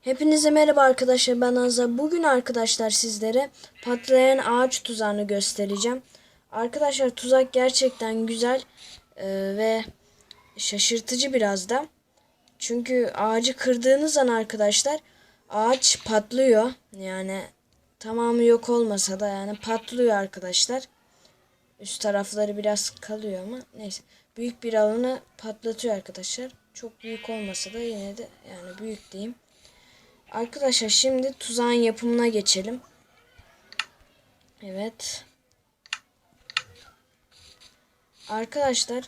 Hepinize merhaba arkadaşlar ben Azza. Bugün arkadaşlar sizlere patlayan ağaç tuzağını göstereceğim. Arkadaşlar tuzak gerçekten güzel e, ve şaşırtıcı biraz da. Çünkü ağacı kırdığınız an arkadaşlar ağaç patlıyor. Yani tamamı yok olmasa da yani patlıyor arkadaşlar. Üst tarafları biraz kalıyor ama neyse. Büyük bir alanı patlatıyor arkadaşlar. Çok büyük olmasa da yine de yani büyük diyeyim. Arkadaşlar şimdi tuzağın yapımına geçelim. Evet. Arkadaşlar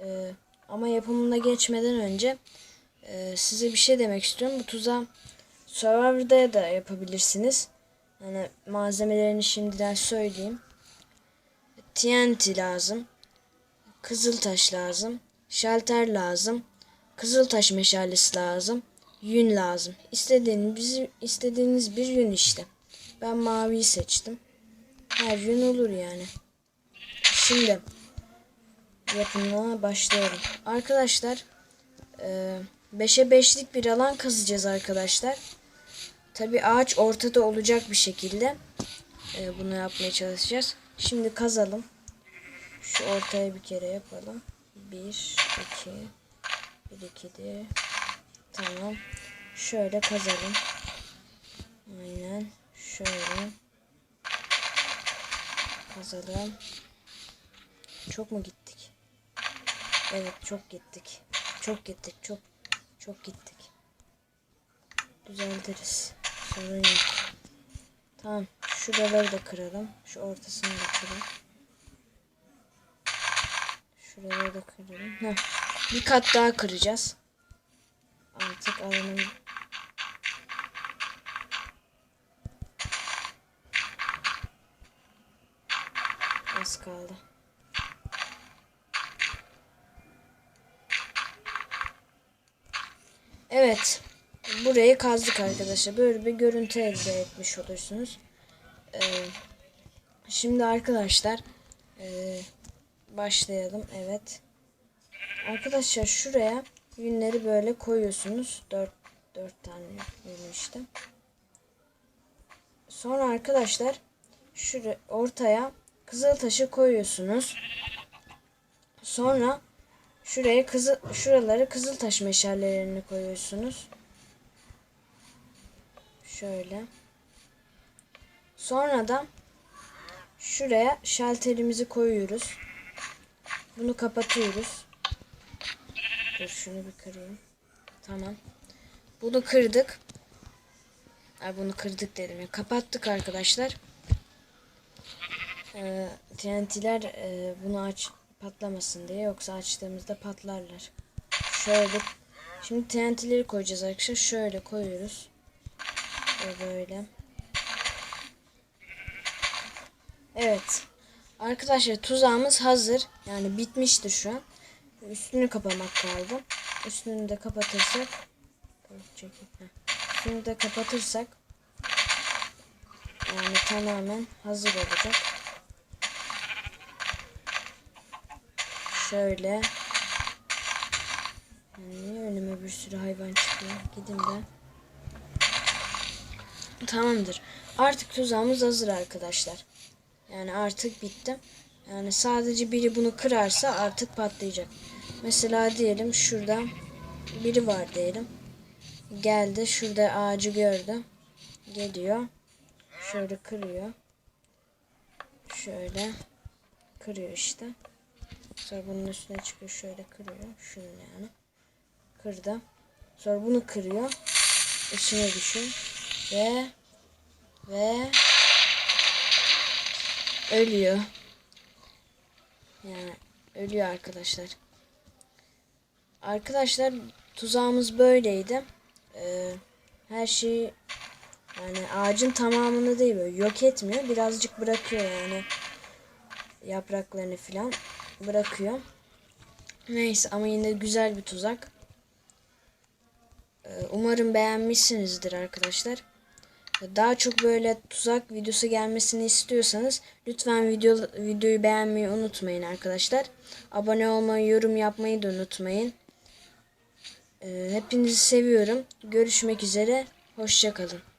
e, ama yapımına geçmeden önce e, size bir şey demek istiyorum. Bu tuzağı Survivor'da da yapabilirsiniz. Yani malzemelerini şimdiden söyleyeyim. TNT lazım. Kızıltaş lazım. Şalter lazım. Kızıltaş meşalesi lazım. Yün lazım. İstediğiniz, istediğiniz bir yün işte. Ben maviyi seçtim. Her yün olur yani. Şimdi yapımına başlayalım. Arkadaşlar 5'e 5'lik bir alan kazacağız arkadaşlar. Tabi ağaç ortada olacak bir şekilde e, bunu yapmaya çalışacağız. Şimdi kazalım. Şu ortaya bir kere yapalım. 1, 2, 1, 2 de. Tamam. Şöyle kazalım. Aynen. Şöyle. Kazalım. Çok mu gittik? Evet çok gittik. Çok gittik. Çok çok gittik. Düzeltiriz. Sorun yok. Tamam. Şuraları da kıralım. Şu ortasını da kıralım. Şuraları da kıralım. Heh. Bir kat daha kıracağız. Alanım az kaldı. Evet. Burayı kazdık arkadaşlar. Böyle bir görüntü elde etmiş olursunuz. Ee, şimdi arkadaşlar ee, başlayalım. Evet. Arkadaşlar şuraya yünleri böyle koyuyorsunuz. 4 4 tane yün işte. Sonra arkadaşlar şuraya ortaya kızıl taşı koyuyorsunuz. Sonra şuraya kızıl şuraları kızıl taş meşalelerini koyuyorsunuz. Şöyle. Sonra da şuraya şalterimizi koyuyoruz. Bunu kapatıyoruz. Dur şunu bir kırayım. Tamam. Bunu kırdık. Ay bunu kırdık dedim ya. Kapattık arkadaşlar. Ee, TNT'ler e, bunu aç patlamasın diye yoksa açtığımızda patlarlar. Şöyle şimdi TNT'leri koyacağız arkadaşlar. Şöyle koyuyoruz. Ve böyle. Evet. Arkadaşlar tuzağımız hazır. Yani bitmiştir şu an. Üstünü kapamak kaldı. Üstünü de kapatırsak Üstünü de kapatırsak yani tamamen hazır olacak. Şöyle yani önüme bir sürü hayvan çıkıyor? Gidin ben. Tamamdır. Artık tuzağımız hazır arkadaşlar. Yani artık bitti. Yani sadece biri bunu kırarsa artık patlayacak. Mesela diyelim şurada biri var diyelim. Geldi şurada ağacı gördü. Geliyor. Şöyle kırıyor. Şöyle kırıyor işte. Sonra bunun üstüne çıkıyor şöyle kırıyor. Şunu yani. Kırdı. Sonra bunu kırıyor. İçine düşün. Ve ve ölüyor. Yani ölüyor arkadaşlar. Arkadaşlar tuzağımız böyleydi. Ee, her şeyi yani ağacın tamamını değil böyle yok etmiyor. Birazcık bırakıyor yani yapraklarını falan bırakıyor. Neyse ama yine güzel bir tuzak. Ee, umarım beğenmişsinizdir arkadaşlar. Daha çok böyle tuzak videosu gelmesini istiyorsanız lütfen video, videoyu beğenmeyi unutmayın arkadaşlar. Abone olmayı, yorum yapmayı da unutmayın. Ee, hepinizi seviyorum. Görüşmek üzere. Hoşçakalın.